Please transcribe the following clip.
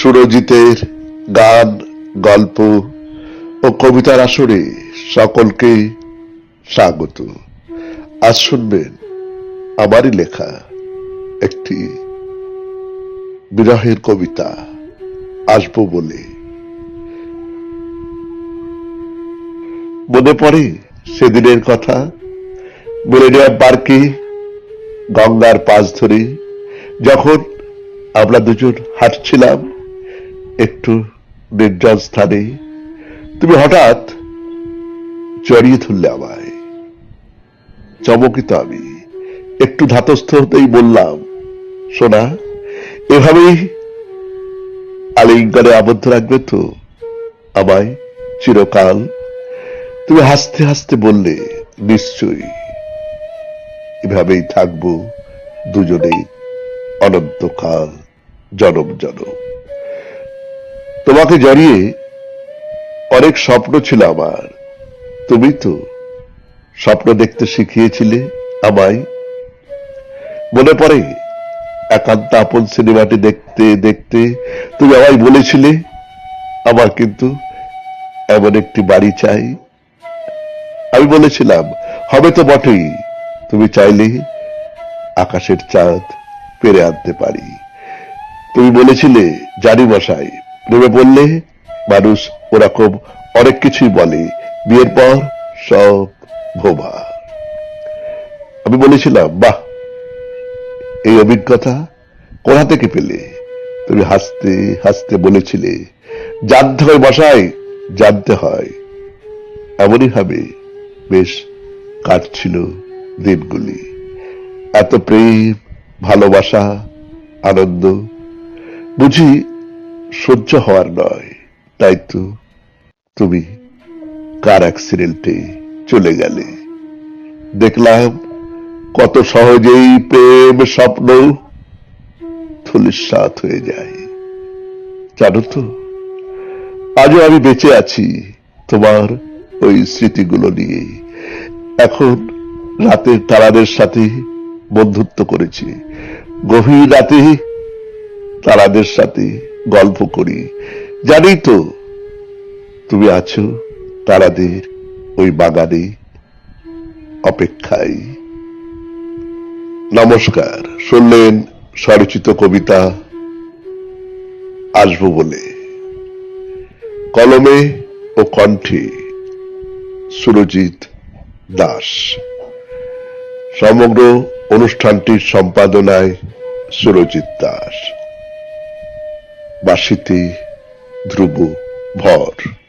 সুরজিতের গান, গল্প ও কবিতার আসরে সকলকে স্বাগত। আজ শুনবেন আমারই লেখা একটি বিরহের কবিতা, আসব বলে। মনে পড়ে সেদিনের কথা? মিলেনিয়াম পার্কে গঙ্গার পাশ ধরে যখন আমরা দুজন হাঁটছিলাম একটু নির্জন স্থানে তুমি হঠাৎ জড়িয়ে ধরলে আমায়। চমকিত আমি। একটু ধাতস্থ হতেই বললাম, সোনা, এভাবেই আলিঙ্গনে আবদ্ধ রাখবে তো আমায় চিরকাল। তুমি হাসতে হাসতে বললে, নিশ্চয়ই। এভাবেই থাকব দুজনেই অনন্তকাল, জনম জনম। তোমাকে জড়িয়ে অনেক স্বপ্ন ছিল আমার। তুমি তো স্বপ্ন দেখতে শিখিয়েছিলে আমায়। মনে পড়ে একান্ত আপন সিনেমাটি দেখতে দেখতে তুমি আমায় বলেছিলে, আমার কিন্তু এমন একটি বাড়ি চাই। আমি বলেছিলাম, হবে তো বটেই, তুমি চাইলে আকাশের চাঁদ পেরে আনতে পারি। তুমি বলেছিলে, জানি মশাই প্রেমে বললে মানুষ ওরকম অনেক কিছুই বলে। বিয়ের পর সব ভোবা। আমি বলেছিলাম, বাহ, এই অভিজ্ঞতা কোথা থেকে পেলে? তুমি হাসতে হাসতে বলেছিলে, জানতে হয় মশাই, জানতে হয়। এমনই ভাবে বেশ কাটছিল দিনগুলি। এত প্রেম, ভালোবাসা, আনন্দ, বুঝি সহ্য হওয়ার নয়। তাই তো তুমি কার অ্যাক্সিডেন্টে চলে গেলে। দেখলাম কত সহজেই প্রেম স্বপ্ন ধুলিস্বাত হয়ে যায়। জানো তো, আজও আমি বেঁচে আছি তোমার ওই স্মৃতিগুলো নিয়ে। এখন রাতের তারাদের সাথে বন্ধুত্ব করেছি। গভীর রাতে তারাদের সাথে গল্প করি। জানি তো তুমি আছো তারাদের ওই বাগানে অপেক্ষায়। নমস্কার, শুনলেন স্বরচিত কবিতা আসব বলে। কলমে ও কণ্ঠে সুরজিৎ দাস। সমগ্র অনুষ্ঠানটির সম্পাদনায় সুরজিৎ দাস। বাসিতে ধ্রুব ভর।